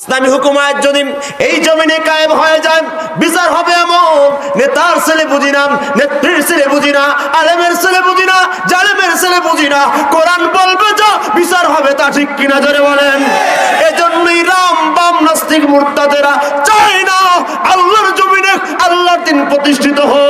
ইসলামী হুকুমায়ত যদি এই জমিনে কায়েম হয়ে যায়, বিচার হবে এমন। নেতার ছেলে বুঝি না, নেত্রীর ছেলে বুঝি না, আলেমের ছেলে বুঝি না, জালেমের ছেলে বুঝি না। কোরআন বলবে যা, বিচার হবে তা ঠিক কিনা জোরে বলেন। এজন্যই রাম বাম নাস্তিক মুরতাদেরা চায় না আল্লাহর জমিনে আল্লাহর দিন প্রতিষ্ঠিত হোক।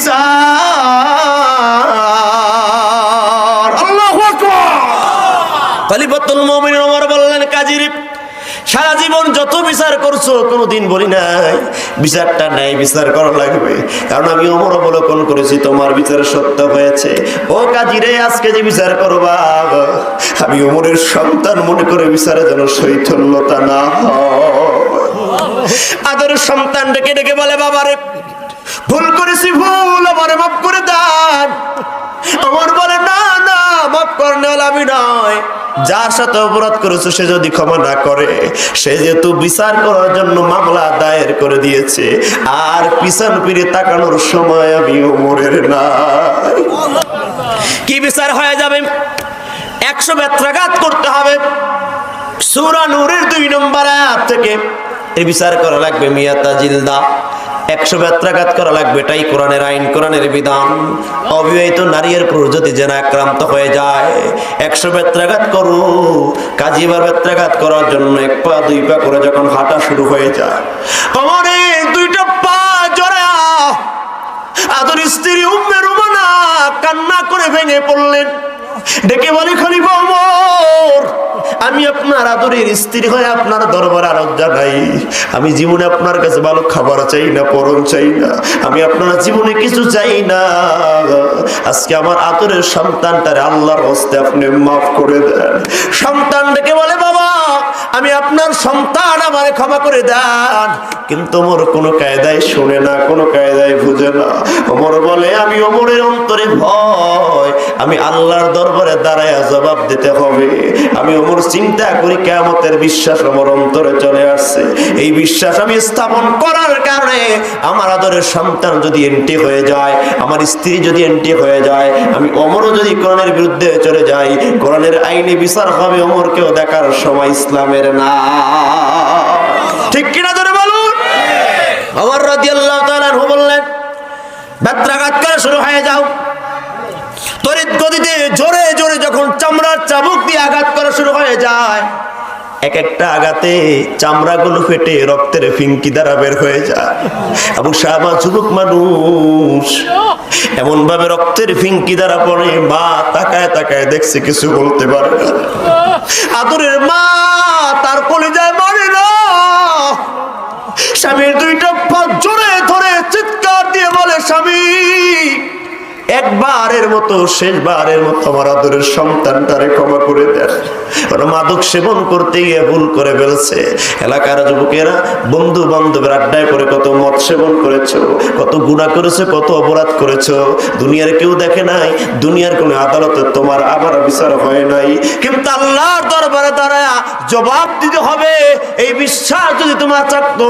অবিচার আল্লাহু আকবার। খলিফাতুল মুমিনিন ওমর বললেন কাজীর সারা জীবন যত বিচার করছ কোনোদিন বলি নাই বিচারটা নাই বিচার করা লাগবে। কারণ আমি অমর অবলোকন করেছি তোমার বিচার সত্য হয়েছে। ও কাজীরে আজকে যে বিচার করবা আমি অমরের সন্তান মনে করে বিচারে যেন শৈথল্যতা না আদরের সন্তান ডেকে ডেকে বলে বাবারে ভুল করেছি, ভুল, আমারে মাফ করে দেন। আমার বলে, না না, মাফ করলে আমি নয়। যার সাথে অপরাধ করেছ, সে যদি ক্ষমা না করে, সে যেহেতু বিচার করার জন্য মামলা দায়ের করে দিয়েছে, আর পিছন ফিরে তাকানোর সময় আমি ওমরের নাই। কি বিচার হয়ে যাবে? একশো বেত্রাঘাত করতে হবে। সুরা নূরের দুই নম্বর আয়াত থেকে এ বিচার করা লাগবে মিয়াতা জিলদা। একশো বেত্রাঘাত করা লাগবে, এটাই কোরআনের আইন, কোরআনের বিধান। অবিবাহিত নারীর পুরুষ যদি জেনা আক্রান্ত হয়ে যায়, একশো বেত্রাঘাত করো। কাজী এবার বেত্রাঘাত করার জন্য এক পা, দুই পা করে যখন হাঁটা শুরু হয়ে যায় আমার দুইটা পা জড়া আদর স্ত্রী উম্মে রুমানা কান্না করে ভেঙে পড়লেন। ডেকে বলি, খলিফা আমি আপনার আদরের স্ত্রী হয়ে আপনার দরবার আরজ্ঞা নাই আমি জীবনে আপনার কাছে ভালো খাবার চাই না, পরম চাই না। আমি আপনার জীবনে কিছু চাই না। আজকে আমার আদরের সন্তানটারে আল্লাহর হস্তে আপনি মাফ করে দেন। সন্তানটাকে বলে, বাবা আমি আপনার সন্তান আমারে ক্ষমা করে দেন। কিন্তু ওমর কোনো কায়দায় শোনে না, কোনো কায়দায় বুঝে না। ওমর বলে, আমি ওমরের অন্তরে ভয়। আমি আল্লাহর দরবারে দাঁড়ায় জবাব দিতে হবে। আমি ওমর চিন্তা করি কেমতের বিশ্বাস ওমর অন্তরে চলে আসছে। এই বিশ্বাস আমি স্থাপন করার কারণে আমার আদরের সন্তান যদি এন্টি হয়ে যায়, আমার স্ত্রী যদি এন্টি হয়ে যায়, আমি অমরও যদি কোরআনের বিরুদ্ধে চলে যাই, কোরআনের আইনি বিচার হবে অমরকেও দেখার সময় ইসলামের না। ঠিক কিনা ধরে বলুন? আমার রাজি আল্লাহ বললেন বেত্রাঘাত করা শুরু হয়ে যাও। তরিত গতিতে জোরে জোরে যখন চামড়ার চাবুক দিয়ে আঘাত করা শুরু হয়ে যায় এক একটা আঘাতে চামড়াগুলো ফেটে রক্তের ফিঙ্কি দ্বারা বের হয়ে যায়। এবং সাবা যুবক মানুষ এমন ভাবে রক্তের ফিঙ্কি দ্বারা পড়ে, মা তাকায় তাকায় দেখছে কিছু বলতে পারে আদরের মা তার কলিজায় মরে না। স্বামীর দুইটা পা জোরে ধরে চিৎকার দিয়ে বলে, স্বামী, একবারের মতো, শেষবারের মতো আমার আদরের সন্তানটারে ক্ষমা করে দেন। ওরা মাদক সেবন করতে গিয়ে ভুল করে ফেলছে। এলাকার যুবকেরা বন্ধু বান্ধবের আড্ডায় করে কত মদ সেবন করেছ, কত গুণা করেছ, কত অপরাধ করেছ। দুনিয়ার কেউ দেখে নাই, দুনিয়ার কোনো আদালতে তোমার আবার বিচার হয় নাই। কিন্তু আল্লাহর দরবারে দাঁড়ায় জবাব দিতে হবে। এই বিশ্বাস যদি তোমার থাকতো,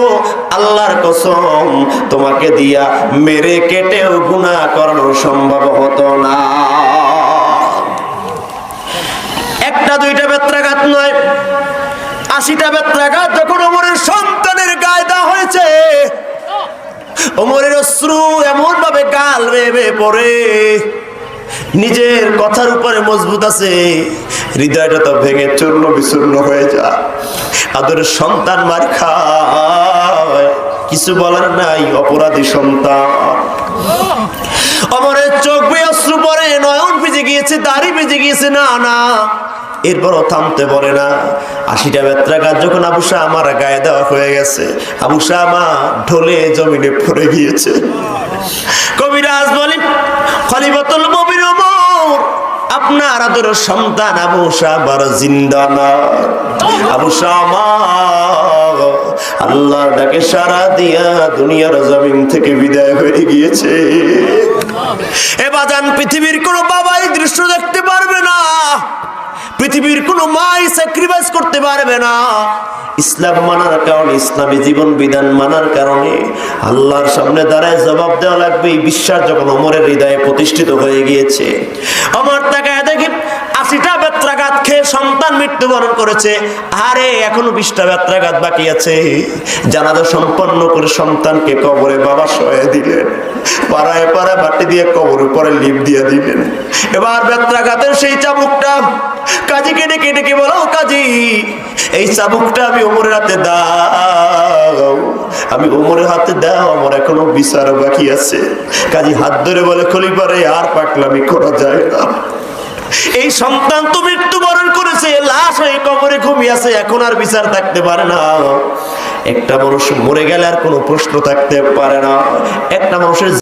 আল্লাহর কসম তোমাকে দিয়া মেরে কেটেও গুণা করানো সম্ভব হতো না। একটা, দুইটা বেত্রাঘাত নয়, আশিটা বেত্রাঘাত যখন ওমরের সন্তানের গায়ে দেওয়া হয়েছে, ওমরের অশ্রু এমন ভাবে গাল বেয়ে পড়ে, নিজের কথার উপরে মজবুত আছে হৃদয়টা তো ভেঙে চূর্ণ বিচূর্ণ হয়ে যায়। আদরের সন্তান মার খায়। কিছু বলার নাই, অপরাধী সন্তান। অমরের চোখ বেয়ে অশ্রু পরে নয়ন ভিজে গিয়েছে, দাড়ি ভিজে গিয়েছে, না না। এরপরও থামতে বলে না। আশিটা বেত্রাঘাত যখন আবু আমার গায়ে দেওয়া হয়ে গেছে, আবু শাহ মা ঢলে জমিনে পড়ে গিয়েছে। কবিরাজ বলেন মুমিন ওমর আপনার আদরের সন্তান আবু শাহ বার জিন্দা না আবু শাহ মা আল্লাহর ডাকে সারা দিয়া দুনিয়ার জমিন থেকে বিদায় হয়ে গিয়েছে। এ বাজান, পৃথিবীর কোনো বাবাই দৃশ্য দেখতে পারবে না। পৃথিবীর কোনো মাই স্যাক্রিফাইস করতে পারবে না। ইসলাম মানার কারণে, ইসলামী জীবন বিধান মানার কারণে আল্লাহর সামনে দাঁড়ায় জবাব দেওয়া লাগবে বিশ্বাস যখন অমরের হৃদয়ে প্রতিষ্ঠিত হয়ে গিয়েছে। অমর তাকায় দেখে আশিটা বেত্রাঘাত খেয়ে সন্তান মৃত্যুবরণ করেছে, আরে, এখনও বিশটা বেত্রাঘাত বাকি আছে। জানাজা সম্পন্ন করে সন্তানকে কবরে বাবা সয়ে দিলেন। পাড়ায় পাড়ায় বাটি দিয়ে কবরের পরে লিপ দিয়ে দিলেন। এবার বেত্রাঘাতের সেই চাবুকটা কাজীকে ডেকে ডেকে বলো, কাজী, এই চাবুকটা আমি ওমরের হাতে দাও। আমি ওমরের হাতে দাও, আমার এখনও বিচার বাকি আছে। কাজী হাত ধরে বলে খলি খলিপারে আর পাকলামি করা যায় না। এই সন্তান তো মৃত্যুবরণ করেছে লাশ হয়ে কবরে ঘুমিয়ে আছে, এখন আর বিচার থাকতে পারে না। একটা মানুষ মরে গেলে আর কোনো প্রশ্ন থাকতে পারে না। একটা মানুষের